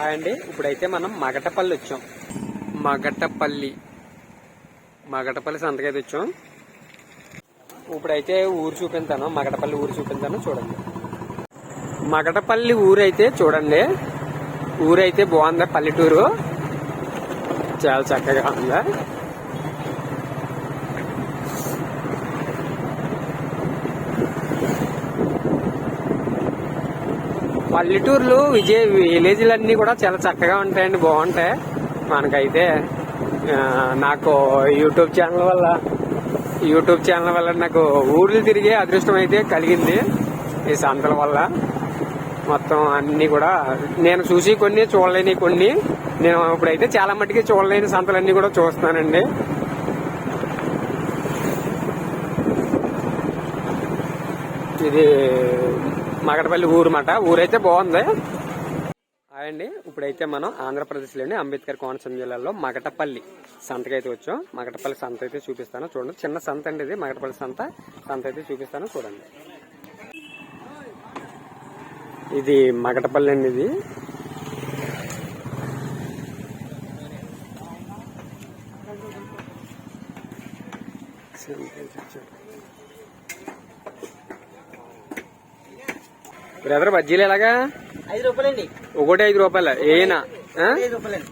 Hi అండి ఇప్పుడైతే మనం మగటపల్లి వచ్చాం. మగటపల్లి. మగటపల్లి సంతకైతే వచ్చాం. ఇప్పుడైతే ఊరు చూపించాను మగటపల్లి ఊరు చూపించాను చూడండి. మగటపల్లి ఊరు అయితే చూడండి ఊరైతే బాగుందా పల్లెటూరు? చాలా చక్కగా ఉందా? పల్లెటూర్లు విజయ విలేజ్లు అన్ని కూడా చాలా చక్కగా ఉంటాయండి బాగుంటాయి. మనకైతే నాకు యూట్యూబ్ ఛానల్ వల్ల యూట్యూబ్ ఛానల్ వల్ల నాకు ఊర్లు తిరిగే అదృష్టం అయితే కలిగింది ఈ సంతల వల్ల. మొత్తం అన్ని కూడా నేను చూసి కొన్ని చూడలేని కొన్ని నేను ఇప్పుడైతే చాలా మట్టుకి చూడలేని సంతలన్నీ కూడా చూస్తున్నానండి. ఇది మగటపల్లి ఊరు మాట ఊరైతే బాగుంది. అండి ఇప్పుడైతే మనం ఆంధ్రప్రదేశ్లోని అంబేద్కర్ కోనసీమ జిల్లాలో మగటపల్లి సంతకి అయితే వచ్చాం. మగటపల్లి సంత అయితే చూపిస్తాను. చూడండి. చిన్న సంత అండి ఇది. మగటపల్లి సంత. సంత అయితే చూపిస్తాను. చూడండి. ఇది మగటపల్లి అండి ఇది. బ్రదర్ బజ్జీలు ఎలాగా? ఐదు రూపాయలండి. ఒకటి ఐదు రూపాయలు? ఏనా? ఐదు రూపాయలండి.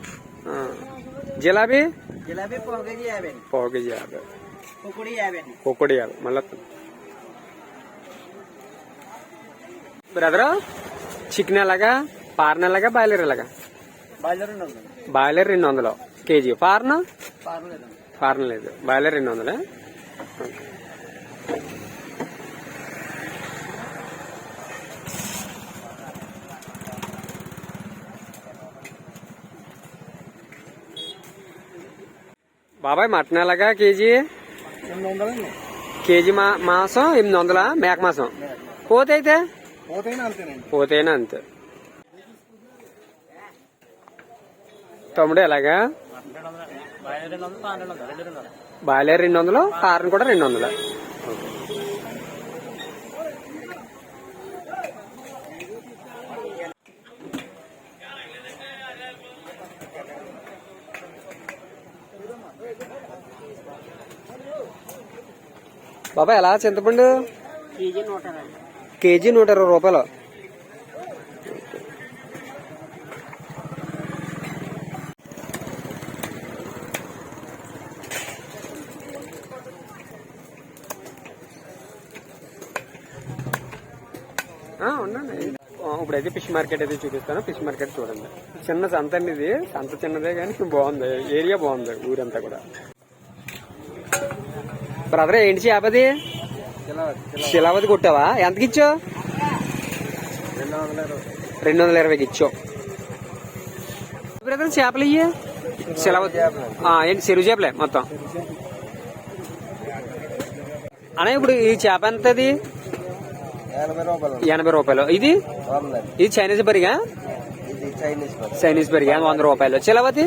జిలాబీ? జిలాబీ పావు కేజీ యాభై పావు కేజీ యాభై. కుక్కుడి యాభై అండి. ఒక్కటి యాభై. మళ్ళీ బ్రదర్ చికెన్ ఎలాగా? పార్న్ ఎలాగా? బాయిలర్ ఎలాగా? బాయిలర్ రెండు వందలు. బాయిలర్ రెండు వందలు కేజీ. పార్న్? పార్న్ లేదు. బాయిలర్ రెండు వందలే? బాబాయ్ మటన్ ఎలాగా కేజీ? కేజీ మా మాసం ఎనిమిది వందల? మేక మాసం. పోతే అయితే పోతేనా అంతే. తమ్ముడు ఎలాగా? బాయిలర్ రెండు వందలు పాన్ కూడా రెండు వందలు? ఓకే రెండు వందలు కారం కూడా రెండు వందలు బాబా ఎలా చింతపండు? కేజీ నూట ఇరవై రూపాయలు. ఉండండి. ఆ, ఇప్పుడైతే ఫిష్ మార్కెట్ అయితే చూపిస్తాను. ఫిష్ మార్కెట్ చూడండి. చిన్న సంత అండి ఇది. సంత చిన్నదే కానీ బాగుంది. ఏరియా బాగుంది ఊరంతా కూడా. బ్రదర్ ఏంటి చేపది? శిలావతి కొట్టావా? ఎంతకి ఇచ్చావు రెండు వందల ఇరవైకి ఇచ్చావు బ్రదర్ చేపలు ఇయ్యి. శిలావతి ఏంటి చెరువు చేపలే మొత్తం? అన్న ఇప్పుడు ఈ చేప ఎంతది? ఎనభై రూపాయలు. ఇది? ఇది చైనీస్ బరిగా చైనీస్ బరిగా వంద రూపాయలు. చిలవతి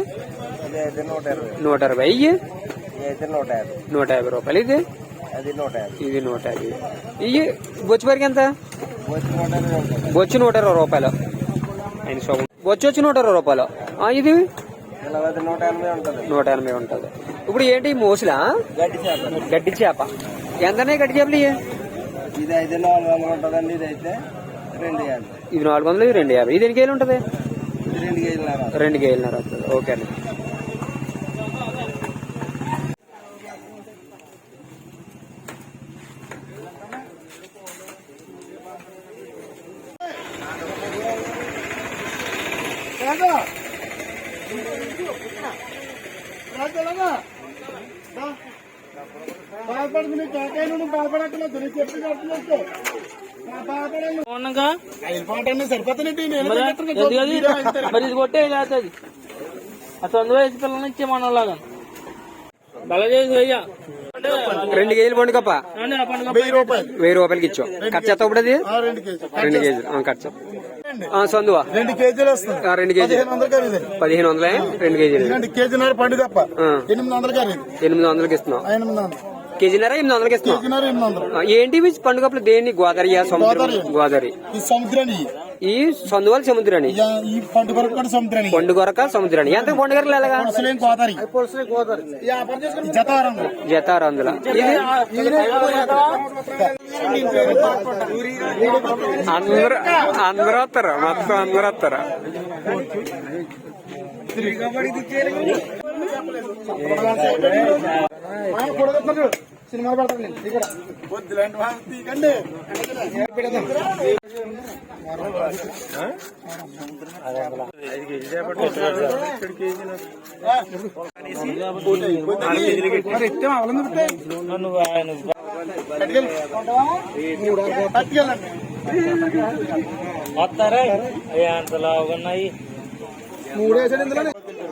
నూట ఇరవై. ఇయ్యి. నూట యాభై రూపాయలు. ఇది? అది నూట యాభై ఇది నూట యాభై ఇయ్యి బొచ్చు బరిగా ఎంత బొచ్చు నూట ఇరవై రూపాయలు. ఆయన షాప్ బొచ్చు వచ్చి నూట ఇరవై రూపాయలు. ఇది? నూట ఎనభై ఉంటుంది. నూట ఎనభై ఉంటుంది. ఇప్పుడు ఏంటి మోసులా? గడ్డి చేప. ఎంతనే గడ్డి చేపలు ఇయ్యి? ఇది అయితే నాలుగు వందలు ఉంటుందండి ఇది అయితే రెండు యాభై. ఇది నాలుగు వందలు ఇది రెండు యాభై. ఇది ఎన్ని కేజీలు ఉంటుంది? రెండు కేజీలు రెండు వస్తుంది ఓకే అండి. మరి ఇది కొట్టే లేకపోతే ఆ తొందర వయసు పిల్లల్ని ఇచ్చే మనలాగా బల చేసి వెయ్య. రెండు కేజీలు పండు కప్ప. వెయ్యి రూపాయలకి ఇచ్చావు. ఖర్చు ఎంత ఇప్పుడు అది? రెండు కేజీలు. ఆ, ఖర్చు ఆ, సందువా? రెండు కేజీలు వస్తుంది. ఆ, రెండు కేజీలు. పదిహేను వందలు రెండు కేజీలు. రెండు పండు ఆ. ఎనిమిది వందలు ఖరీదు. ఎనిమిది వందలకి ఇస్తున్నాం ఎనిమిది వందలు. కేజీన్నర ఎనిమిది వందలకి ఇస్తున్నాం. కేజీన్నర ఎనిమిది వందలు ఆ, ఏంటి ఇవి పండుగ దేన్ని గోదావరి సముద్రం? గోదావరి. గోదావరి. ఈ సముద్రాన్ని. ఈ సొందువాల సముద్రాన్ని. ఇక ఈ పండు కొరకు కూడా సముద్రానికి పండు కొరక సముద్రాన్ని. ఎంత పండు గొర్రెలు ఎలాగా? పులసలేం గోదావరి? ఈ జత ఆరు వందలు. జత ఆరు వందల ఇది అందరూ అందరూ వస్తారు? మొత్తం అందరూ వస్తారు. సినిమా పెడతాను నేను ఇక్కడ వద్దులేండి వా, తీయకండి. పెడదాం. మరి ఎత్తే అవలంది పెట్టే. పట్టుకెళ్ళు. మూడు, పట్టుకెళ్ళండి. వస్తారా అంతలా ఉన్నాయి మూడు వేసాడు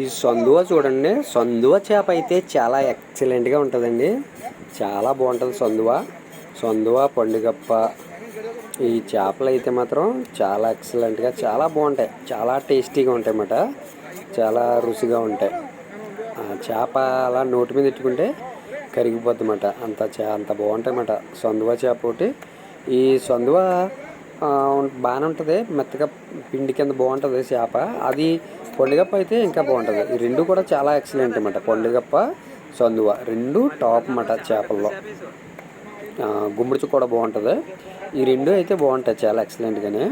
ఈ సందువ చూడండి. సందువ చేప అయితే చాలా ఎక్సలెంట్గా ఉంటుందండి. చాలా బాగుంటుంది సందువ. సందువ పండుగప్ప ఈ చేపలు అయితే మాత్రం చాలా ఎక్సలెంట్గా చాలా బాగుంటాయి. చాలా టేస్టీగా ఉంటాయి అన్నమాట. చాలా రుచిగా ఉంటాయి. ఆ చేప అలా నోటి మీద పెట్టుకుంటే కరిగిపోద్ది అన్నమాట. అంత చే అంత బాగుంటాయి అన్నమాట. సందువ చేప ఒకటి. ఈ సందువ బాగానే ఉంటుంది. మెత్తగా పిండి కింద బాగుంటుంది చేప. అది పొండుగప్ప అయితే ఇంకా బాగుంటుంది. ఈ రెండు కూడా చాలా ఎక్సలెంట్ అనమాట పొండుగప్ప సందువ రెండు టాప్ అన్నమాట చేపల్లో. ఆ, గుమ్మడిచి కూడా బాగుంటుంది. ఈ రెండు అయితే బాగుంటాయి చాలా ఎక్సలెంట్గానే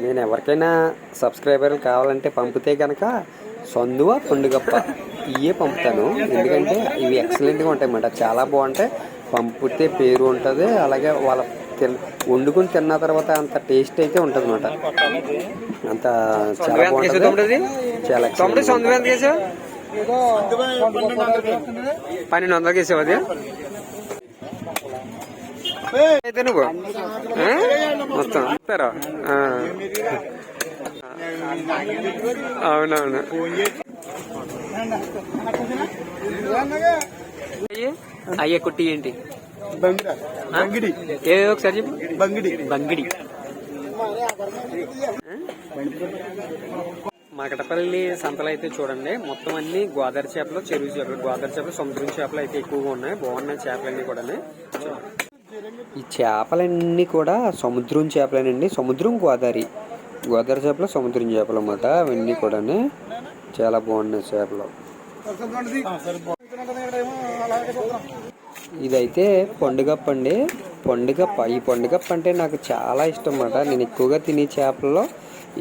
నేను ఎవరికైనా సబ్స్క్రైబర్లు కావాలంటే పంపితే కనుక సందువ పండుగప్ప ఇవే పంపుతాను. ఎందుకంటే ఇవి ఎక్సలెంట్గా ఉంటాయి అన్నమాట. చాలా బాగుంటాయి. పంపితే పేరు ఉంటుంది. అలాగే వాళ్ళ వండుకుని తిన్న తర్వాత అంత టేస్ట్ అయితే ఉంటుంది అన్నమాట అంత చాలా బాగుంటుంది చాలా. పన్నెండు వందలకి వేసావు అది అయితే నువ్వు? మొత్తం? ఆ. అవునవును అయ్యే అయ్యే కుట్టి ఏంటి. బంగిడి. ఏ ఒకసారి చెప్పు. బంగిడి. బంగిడి. మకటపల్లి సంతలు అయితే చూడండి. మొత్తం అన్ని గోదావరి చేపలు చెరువు చేపలు గోదావరి చేపలు సముద్రం చేపలు అయితే ఎక్కువగా ఉన్నాయి. బాగున్నాయి చేపలన్నీ కూడా ఈ చేపలన్నీ కూడా సముద్రం చేపలేనండి. సముద్రం గోదావరి గోదావరి చేపలు సముద్రం చేపలు అన్నమాట. అవన్నీ కూడా చాలా బాగున్నాయి చేపలు. ఇదైతే పండుగప్ప అండి. పండుగప్ప. ఈ పండుగప్ప అంటే నాకు చాలా ఇష్టం అన్నమాట నేను ఎక్కువగా తినే చేపల్లో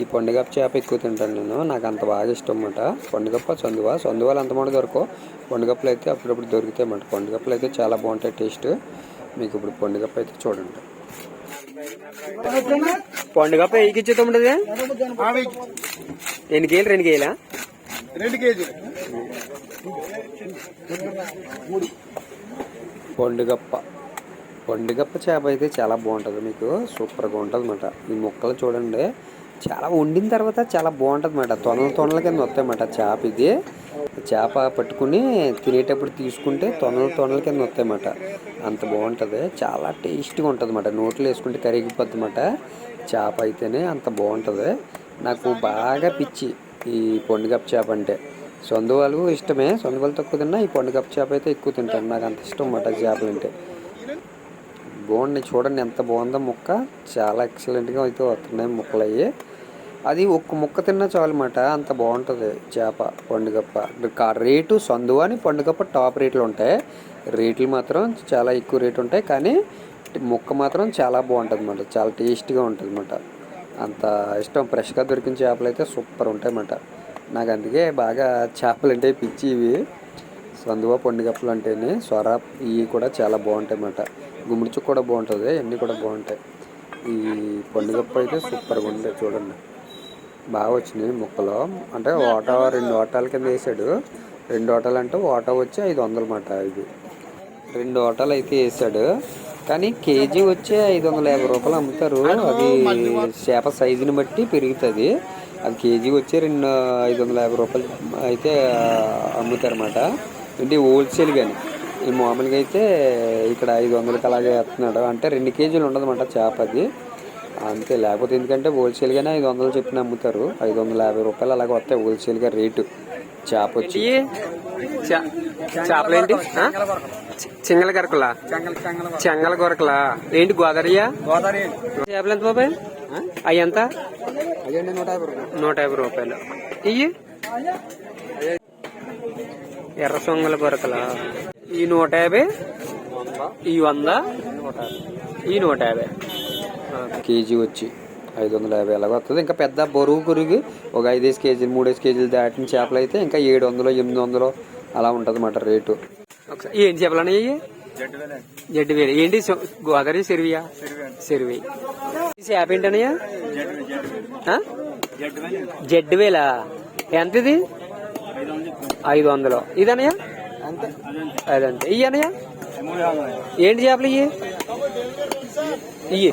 ఈ పండుగప్ప చేప ఎక్కువ తింటాను నేను. నాకు అంత బాగా ఇష్టం అన్నమాట పండుగప్ప చందువ? చందువాలు అంత మాట దొరకవు? పండుగప్పలు అయితే అప్పుడప్పుడు దొరుకుతాయి అన్నమాట పండుగప్పలు అయితే చాలా బాగుంటాయి టేస్ట్. మీకు ఇప్పుడు పండుగప్ప అయితే చూడండి. పండుగప్ప తొమ్మిది ఆమె ఎన్ని కేలు రెండు కేలా రెండు కేజీలు. పండుగప్ప. పండుగప్ప చేప అయితే చాలా బాగుంటుంది మీకు. సూపర్గా ఉంటుంది అనమాట ఈ ముక్కలు చూడండి. చాలా వండిన తర్వాత చాలా బాగుంటుంది అనమాట తొనల తొనల కింద వస్తాయన్నమాట చేప ఇది. చేప పట్టుకుని తినేటప్పుడు తీసుకుంటే తొనల తొనల కింద వస్తాయన్నమాట. అంత బాగుంటుంది. చాలా టేస్టీగా ఉంటుంది అన్నమాట నోట్లో వేసుకుంటే కరిగిపోద్ది అన్నమాట చేప అయితేనే అంత బాగుంటుంది. నాకు బాగా పిచ్చి ఈ పండుగప్ప చేప అంటే. సొందువాలు ఇష్టమే. సొందువాలు తక్కువ తిన్నా ఈ పండుగ చేప అయితే ఎక్కువ తింటాను. నాకు అంత ఇష్టం మాట చేపలు అంటే. బాగుంది చూడండి ఎంత బాగుందో ముక్క. చాలా ఎక్సలెంట్గా అయితే వస్తున్నాయి ముక్కలు అయ్యి అది ఒక్క ముక్క తిన్నా చాలు అన్నమాట అంత బాగుంటుంది చేప పండుగప్ప కా- రేటు సందువ అని పండుగప్ప టాప్ రేట్లు ఉంటాయి. రేట్లు మాత్రం చాలా ఎక్కువ రేటు ఉంటాయి. కానీ ముక్క మాత్రం చాలా బాగుంటుంది అన్నమాట చాలా టేస్ట్గా ఉంటుంది అన్నమాట అంత ఇష్టం. ఫ్రెష్గా దొరికిన చేపలు అయితే సూపర్ ఉంటాయి అన్నమాట నాకు అందుకే బాగా చేపలు అంటే పిచ్చి ఇవి. సందువ పండుగప్పలు అంటేనే సొర ఇవి కూడా చాలా బాగుంటాయి అన్నమాట. గుమ్మడి కూడా బాగుంటుంది అన్నీ కూడా బాగుంటాయి. ఈ పండుగప్ప అయితే సూపర్గా ఉంటాయి చూడండి. బాగా వచ్చినాయి ముక్కలు. అంటే ఓటా రెండు ఓటాల కింద వేసాడు. రెండు ఓటాలు అంటే ఓట వచ్చి ఐదు వందలు మాట ఇది. రెండు ఓటాలు అయితే వేసాడు. కానీ కేజీ వచ్చి ఐదు వందల యాభై రూపాయలు అమ్ముతారు. అది చేప సైజుని బట్టి పెరుగుతుంది. అది కేజీ వచ్చి రెండు ఐదు వందల యాభై రూపాయలు అయితే అమ్ముతారన్నమాట. అంటే హోల్సేల్ కానీ ఈ మామూలుగా అయితే ఇక్కడ ఐదు వందలకి అలాగే వేస్తున్నాడు. అంటే రెండు కేజీలు ఉండదన్నమాట చేప అది. అంతే లేకపోతే ఎందుకంటే హోల్సేల్గానే ఐదు వందలు చెప్పిన అమ్ముతారు. ఐదు వందల యాభై రూపాయలు అలాగే వస్తాయి హోల్సేల్గా రేటు. చేప వచ్చి. చేపలేంటి? ఏంటి చింగల గరకలా? చెంగల గొరకలా. ఏంటి గోదావరియా గోదావరి చేపలు ఎంత బాబాయ్? అవి ఎంత? నూట యాభై రూపాయలు. ఇయ్యి? ఎర్ర సొంగల గొరకలా? ఈ నూట యాభై? ఈ వంద? ఈ నూట యాభై. కేజీ వచ్చి ఐదు వందల యాభై అలాగ వస్తుంది ఇంకా పెద్ద బరువు గురిగి ఒక ఐదేసి కేజీలు మూడేసి కేజీలు దాటిన చేపలు అయితే ఇంకా ఏడు వందలు ఎనిమిది వందలు అలా ఉంటుంది అన్నమాట రేటు. ఒకసారి. ఏం చేపలు ఇవి జడ్డు వేలే ఏంటి గోదావరి సెరివియా? సెరివి. చేప ఏంటనయ్యా జడ్డు వేలు ఎంత ఇది? ఐదు వందలు. అంతే. అదంతే. మూడు యాభై. ఏంటి చేపలు ఇయ్యి? ఇయ్యి.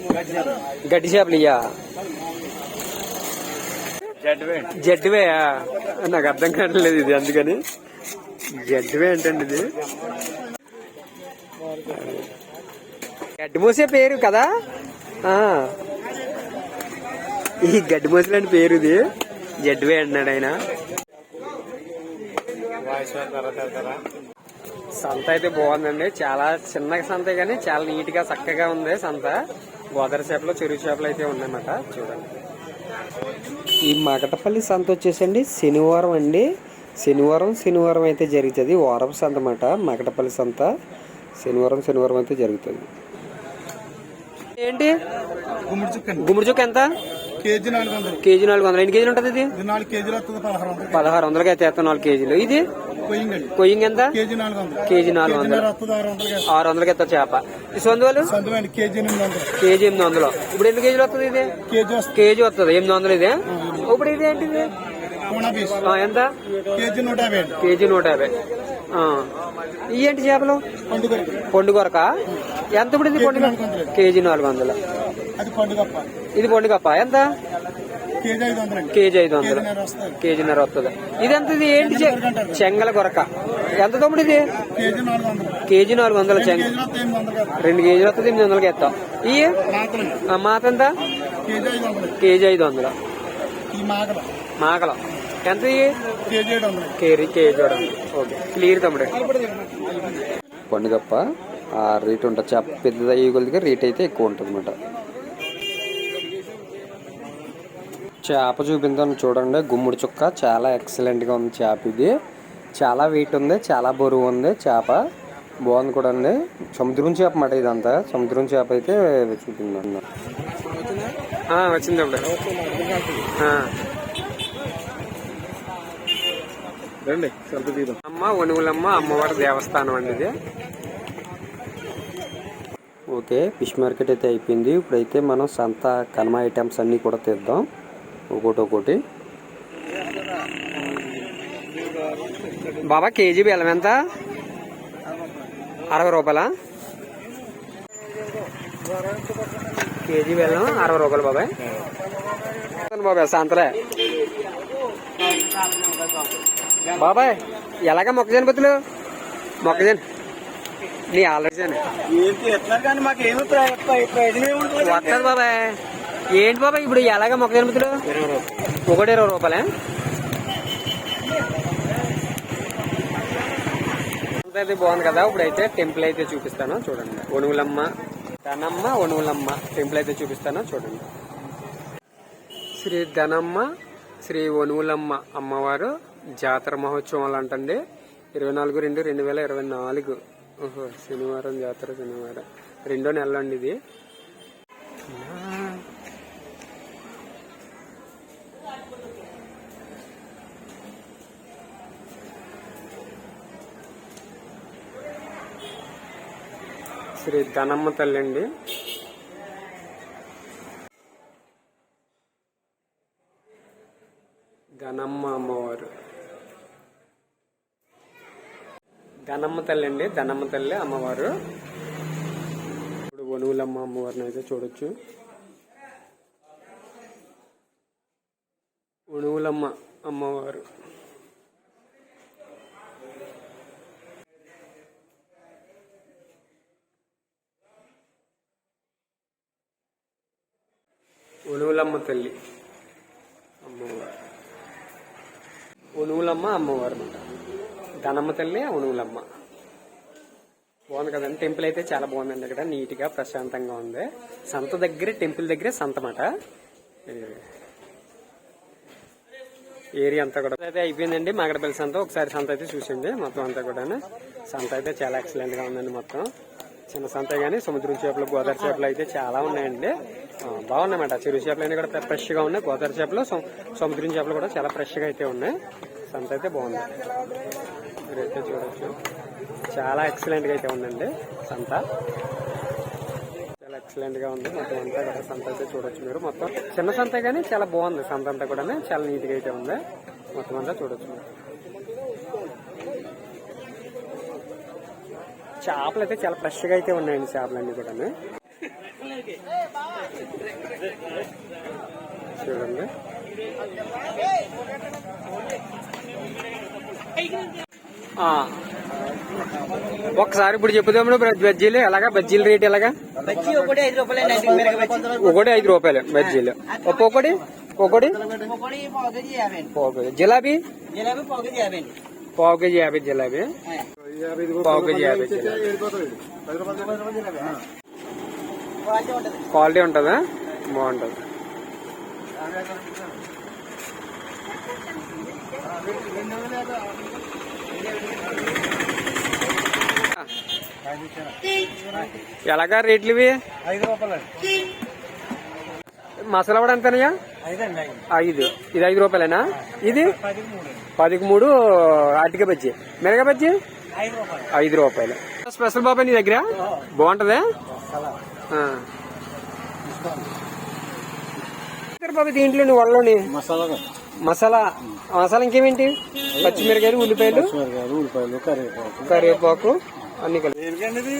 గడ్డి చేపలు ఇయ్యా? జడ్డువే. నాకు అర్థం కావట్లేదు ఇది అందుకని. జడ్డువే ఏంటండి ఇది? గడ్డిమూసే పేరు కదా? ఈ గడ్డిమూసలని పేరు ఇది. జడ్వే అన్నాడు ఆయన. సంత అయితే బాగుందండి. చాలా చిన్న సంత కానీ చాలా నీట్గా చక్కగా ఉంది సంత. గోదావరి చేపలు చెరువు చేపలు అయితే ఉన్నాయన్నమాట. చూడండి. ఈ మగటపల్లి సంత వచ్చేసండి శనివారం అండి. శనివారం శనివారం అయితే జరుగుతుంది. వారం సంత అన్నమాట మగటపల్లి సంత శనివారం శనివారం అయితే జరుగుతుంది. ఏంటి? గుమ్మడి చుక్క ఎంత? కేజీ నాలుగు వందలు. కేజీ నాలుగు వందలు. ఎన్ని కేజీలు ఉంటుంది ఇది? ఇది నాలుగు కేజీలు వస్తుంది పదహారు వందలు పదహారు వందలకి అయితే వేస్తాం నాలుగు కేజీలు. ఇది? కొయ్యింగ్ ఎంత? కేజీ నాలుగు వందలు. కేజీ నాలుగు వందలు. వస్తుంది ఆరు వందలు ఆరు వందలకి ఎత్తా చేప. ఈ సొందువలు కేజీ ఎనిమిది వందలు. కేజీ ఎనిమిది వందలు. ఇప్పుడు ఎన్ని కేజీలు వస్తుంది ఇది? కేజీ వస్తుంది. ఎనిమిది వందలు ఇది? ఇప్పుడు ఇది ఏంటిది? ఎంత? కేజీ నూట యాభై కేజీ నూట యాభై. ఆ. ఇవి ఏంటి చేపలు? పండుగ పండు కొరక? ఎంత ఇప్పుడు ఇది పండుగ. కేజీ నాలుగు వందలు. ఇది పండుగప్ప ఎంత? కేజీ ఐదు వందలు కేజీ కేజీన్నర వస్తుంది. ఇది ఎంత ఇది? ఏంటి చెంగల కొరక. ఎంత తమ్ముడు ఇది? కేజీ నాలుగు వందలు. చెంగ రెండు కేజీలు వస్తుంది ఎనిమిది వందలకి ఎత్తాం. ఇవి మాత ఎంత? కేజీ ఐదు వందలు. మాకలం ఎంత కేజీ చూడండి ఓకే. క్లియర్ తమ్ముడు. పండుగప్ప. ఆ రేట్ ఉంటుంది చేప అయ్యే కొద్దిగా రేట్ అయితే ఎక్కువ ఉంటుంది అనమాట చేప చూపించాను చూడండి. గుమ్మడి చుక్క చాలా ఎక్సలెంట్గా ఉంది చేప ఇది. చాలా వెయిట్ ఉంది చాలా బరువు ఉంది చేప. బాగుంది కూడా అండి సముద్రం చేప మాట ఇదంతా. సముద్రం చేప అయితే చూపింది వచ్చింది అప్పుడు రండి సెల్ఫీ తీద్దాం. అమ్మ ఒనుగులమ్మ అమ్మవారి దేవస్థానం అండి ఇది. ఓకే ఫిష్ మార్కెట్ అయితే అయిపోయింది. ఇప్పుడైతే మనం సంత కనుమ ఐటమ్స్ అన్నీ కూడా తెద్దాం. ఒకటి ఒకటి. బాబా కేజీ బెల్లం ఎంత? అరవై రూపాయలా? కేజీ బెల్లం అరవై రూపాయలు బాబాయ్. బాబాయ్ సంతలే. బాబాయ్ ఎలాగ మొక్కజొన్న బతులు మొక్కజొన్న. నీ ఆలోచన. వస్తుంది బాబాయ్. ఏంటి బాబాయ్ ఇప్పుడు ఎలాగ మొక్కజొన్న బతులు ఒకటి ఇరవై రూపాయలే? అయితే బాగుంది కదా. ఇప్పుడైతే టెంపుల్ అయితే చూపిస్తాను. చూడండి. ఒనుగులమ్మ ధనమ్మ ఒనుగులమ్మ టెంపుల్ అయితే చూపిస్తాను. చూడండి. శ్రీ ధనమ్మ శ్రీ ఒనుగులమ్మ అమ్మవారు జాతర మహోత్సవాలు అంటండి. ఇరవై నాలుగు రెండు రెండు వేల ఇరవై నాలుగు. ఓహో శనివారం జాతర శనివారం. రెండో నెల అండి ఇది. శ్రీ ధనమ్మ తల్లి అండి ధనమ్మ అమ్మవారు ధనమ్మ తల్లి అండి. ధనమ్మ తల్లి అమ్మవారు. ఇప్పుడు వణువులమ్మ అమ్మవారిని అయితే చూడొచ్చు. వణువులమ్మ అమ్మవారు. ఒనుగులమ్మ తల్లి అమ్మవారు. ఒనుగులమ్మ అమ్మవారు అనమాట ధనమ్మ తల్లి ఒనుగులమ్మ బాగుంది కదండి టెంపుల్ అయితే చాలా బాగుందండి ఇక్కడ. నీట్గా ప్రశాంతంగా ఉంది. సంత దగ్గరే టెంపుల్ దగ్గరే సంత మాట ఏరియా అంతా కూడా అయితే అయిపోయిందండి. మాగడపల్లి సంత. ఒకసారి సంత అయితే చూసింది. మొత్తం అంతా కూడా సంత అయితే చాలా ఎక్సలెంట్గా ఉందండి మొత్తం. చిన్న సంత కానీ సముద్రం చేపలు గోదావరి చేపలు అయితే చాలా ఉన్నాయండి. బాగున్నాయన్నమాట. చెరువు చేపలు అయినా కూడా ఫ్రెష్గా ఉన్నాయి. గోదావరి చేపలు సముద్రం చేపలు కూడా చాలా ఫ్రెష్గా అయితే ఉన్నాయి. సంత అయితే బాగుంది. మీరైతే చూడొచ్చు. చాలా ఎక్సలెంట్గా అయితే ఉందండి సంత. చాలా ఎక్సలెంట్గా ఉంది. మొత్తం అంతా కూడా సంత అయితే చూడొచ్చు మీరు. మొత్తం చిన్న సంత కానీ చాలా బాగుంది. సంత అంతా కూడా చాలా నీట్గా అయితే ఉంది. మొత్తం అంతా చూడొచ్చు మీరు. చేపలు అయితే చాలా ఫ్రెష్గా అయితే ఉన్నాయండి చేపలన్నీ కూడా చూడండి ఆ. ఒకసారి ఇప్పుడు చెప్పుదాము బజ్జీలు ఎలాగా? బజ్జీల రేట్ ఎలాగా? బజ్జీ ఒకటి ఐదు రూపాయలు బజ్జీలు. ఒక్కొక్కటి? ఒకటి జిలాబీ? పావు కేజీ యాభై జిలాబీ. పావు కేజీ యాభై క్వాలిటీ ఉంటుంది. క్వాలిటీ ఉంటుందా? బాగుంటుంది. ఎలాగా రేట్లు ఇవి? ఐదు రూపాయలు మసాలా కూడా ఎంతనయ్యా? ఐదు ఇది ఐదు రూపాయలేనా? ఇది? పది మూడు పదికి మూడు అటిక బజ్జీ. మిరగ బజ్జీ? ఐదు రూపాయలు. స్పెషల్ బాబాయ్ నీ దగ్గర? బాగుంటదా? ఆ. బాబు దీంట్లో నువ్వు వాళ్ళని మసాలా మసాలా మసాలా ఇంకేమేంటి? పచ్చిమిరకాయలు ఉల్లిపాయలు? ఉల్లిపాయలు కరివేపాకు. కరివేపాకు అన్ని కలిపి.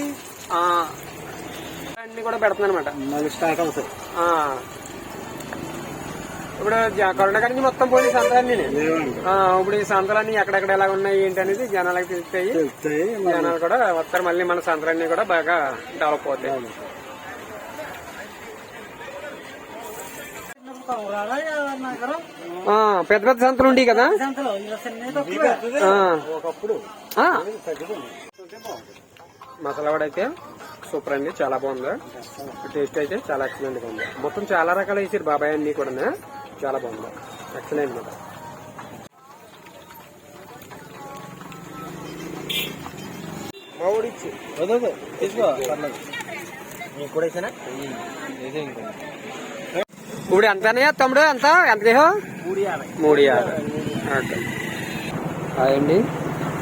అన్ని కూడా పెడుతున్నాను అనమాట మళ్ళీ స్టార్ట్ అవుతాయి. ఇప్పుడు కరోనా కాడి నుంచి మొత్తం పోయి సంతలన్నీ. ఇప్పుడు ఈ సంతలన్నీ ఎక్కడెక్కడ ఎలా ఉన్నాయి ఏంటి అనేది జనాలకు తెలుస్తాయి. తెలుస్తాయి జనాలు కూడా వస్తారు మళ్ళీ మన సంతలన్నీ కూడా బాగా డెవలప్ అవుతాయి. పెద్ద పెద్ద సంతలు ఉండేవి కదా? ఆ. ఒకప్పుడు ఆ. మసాలా వడ అయితే సూపర్ అండి చాలా బాగుంది. టేస్ట్ అయితే చాలా ఎక్సలెంట్గా ఉంది. మొత్తం చాలా రకాలు వేసారు బాబాయ్ అన్ని కూడా చాలా బాగుంది. ఎక్సలెంట్ మాట మా ఊడిచ్చి వదదు తీసుకో పర్లేదు. నీకు కూడా ఇంకో ఇప్పుడు ఎంతనే తమ్ముడు? ఎంత ఎంత మూడు యాభై ఓకే. హాయ్ అండి.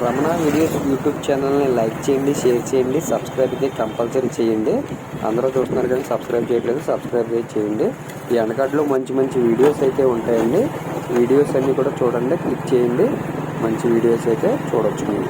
రమణ వీడియోస్ యూట్యూబ్ ఛానల్ని లైక్ చేయండి షేర్ చేయండి సబ్స్క్రైబ్ అయితే కంపల్సరీ చేయండి. అందరూ చూస్తున్నారు కానీ సబ్స్క్రైబ్ చేయట్లేదు సబ్స్క్రైబ్ అయితే చేయండి. ఈ వెనకట్లో మంచి మంచి వీడియోస్ అయితే ఉంటాయండి. వీడియోస్ అన్నీ కూడా చూడండి క్లిక్ చేయండి. మంచి వీడియోస్ అయితే చూడొచ్చు. మీరు